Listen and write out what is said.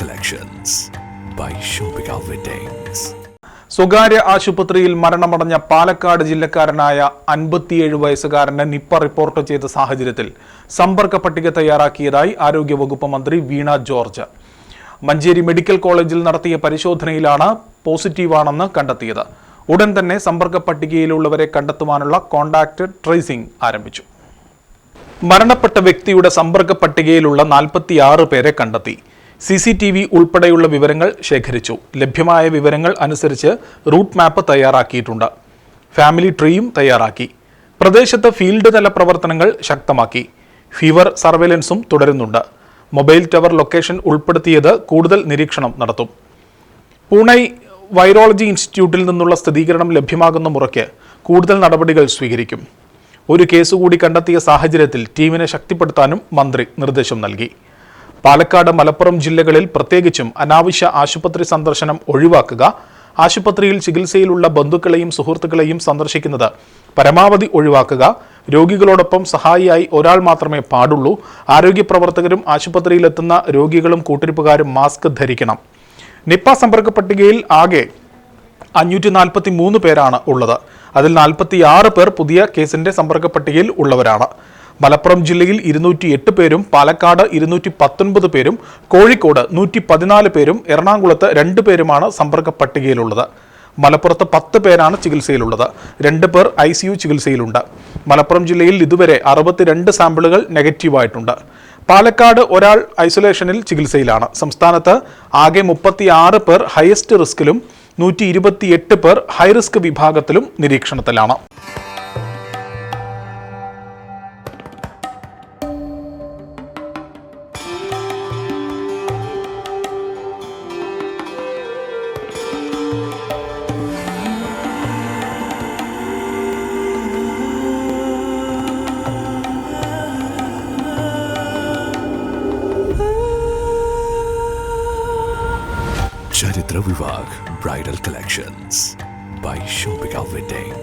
Collections by Shobika Weddings. സ്വകാര്യ ആശുപത്രിയിൽ മരണമടഞ്ഞ പാലക്കാട് ജില്ലക്കാരനായ അൻപത്തിയേഴ് വയസ്സുകാരന് നിപ്പ റിപ്പോർട്ട് ചെയ്ത സാഹചര്യത്തിൽ സമ്പർക്ക പട്ടിക തയ്യാറാക്കിയതായി ആരോഗ്യവകുപ്പ് മന്ത്രി വീണ ജോർജ്. മഞ്ചേരി മെഡിക്കൽ കോളേജിൽ നടത്തിയ പരിശോധനയിലാണ് പോസിറ്റീവാണെന്ന് കണ്ടെത്തിയത്. ഉടൻ തന്നെ സമ്പർക്ക പട്ടികയിലുള്ളവരെ കണ്ടെത്തുവാനുള്ള കോണ്ടാക്ട് ട്രേസിംഗ് ആരംഭിച്ചു. മരണപ്പെട്ട വ്യക്തിയുടെ സമ്പർക്ക പട്ടികയിലുള്ള നാൽപ്പത്തിയാറ് പേരെ കണ്ടെത്തി. സി സി ടി വി ഉൾപ്പെടെയുള്ള വിവരങ്ങൾ ശേഖരിച്ചു. ലഭ്യമായ വിവരങ്ങൾ അനുസരിച്ച് റൂട്ട് മാപ്പ് തയ്യാറാക്കിയിട്ടുണ്ട്. ഫാമിലി ട്രീയും തയ്യാറാക്കി. പ്രദേശത്ത് ഫീൽഡ് തല പ്രവർത്തനങ്ങൾ ശക്തമാക്കി. ഫീവർ സർവേലൻസും തുടരുന്നുണ്ട്. മൊബൈൽ ടവർ ലൊക്കേഷൻ ഉൾപ്പെടുത്തിയത് കൂടുതൽ നിരീക്ഷണം നടത്തും. പൂണെ വൈറോളജി ഇൻസ്റ്റിറ്റ്യൂട്ടിൽ നിന്നുള്ള സ്ഥിരീകരണം ലഭ്യമാകുന്ന മുറയ്ക്ക് കൂടുതൽ നടപടികൾ സ്വീകരിക്കും. ഒരു കേസ് കൂടി കണ്ടെത്തിയ സാഹചര്യത്തിൽ ടീമിനെ ശക്തിപ്പെടുത്താനും മന്ത്രി നിർദ്ദേശം നൽകി. പാലക്കാട് മലപ്പുറം ജില്ലകളിൽ പ്രത്യേകിച്ചും അനാവശ്യ ആശുപത്രി സന്ദർശനം ഒഴിവാക്കുക ആശുപത്രിയിൽ ചികിത്സയിലുള്ള ബന്ധുക്കളെയും സുഹൃത്തുക്കളെയും സന്ദർശിക്കുന്നത് പരമാവധി ഒഴിവാക്കുക രോഗികളോടൊപ്പം സഹായിയായി ഒരാൾ മാത്രമേ പാടുള്ളൂ ആരോഗ്യ പ്രവർത്തകരും ആശുപത്രിയിലെത്തുന്ന രോഗികളും കൂട്ടിരിപ്പുകാരും മാസ്ക് ധരിക്കണം. നിപ്പ സമ്പർക്ക പട്ടികയിൽ ആകെ അഞ്ഞൂറ്റി നാൽപ്പത്തി മൂന്ന് പേരാണ് ഉള്ളത്. അതിൽ നാൽപ്പത്തി ആറ് പേർ പുതിയ കേസിന്റെ സമ്പർക്ക പട്ടികയിൽ ഉള്ളവരാണ്. മലപ്പുറം ജില്ലയിൽ ഇരുന്നൂറ്റി എട്ട് പേരും പാലക്കാട് ഇരുന്നൂറ്റി പത്തൊൻപത് പേരും കോഴിക്കോട് നൂറ്റി പതിനാല് പേരും എറണാകുളത്ത് രണ്ട് പേരുമാണ് സമ്പർക്ക പട്ടികയിലുള്ളത് മലപ്പുറത്ത് പത്ത് പേരാണ് ചികിത്സയിലുള്ളത്. രണ്ട് പേർ ഐ സി യു ചികിത്സയിലുണ്ട്. മലപ്പുറം ജില്ലയിൽ ഇതുവരെ അറുപത്തിരണ്ട് സാമ്പിളുകൾ നെഗറ്റീവായിട്ടുണ്ട്. പാലക്കാട് ഒരാൾ ഐസൊലേഷനിൽ ചികിത്സയിലാണ്. സംസ്ഥാനത്ത് ആകെ മുപ്പത്തിയാറ് പേർ ഹയസ്റ്റ് റിസ്കിലും നൂറ്റി ഇരുപത്തിയെട്ട് പേർ ഹൈറിസ്ക് വിഭാഗത്തിലും നിരീക്ഷണത്തിലാണ്. Chitra Vivag Bridal Collections by Shobika Winding.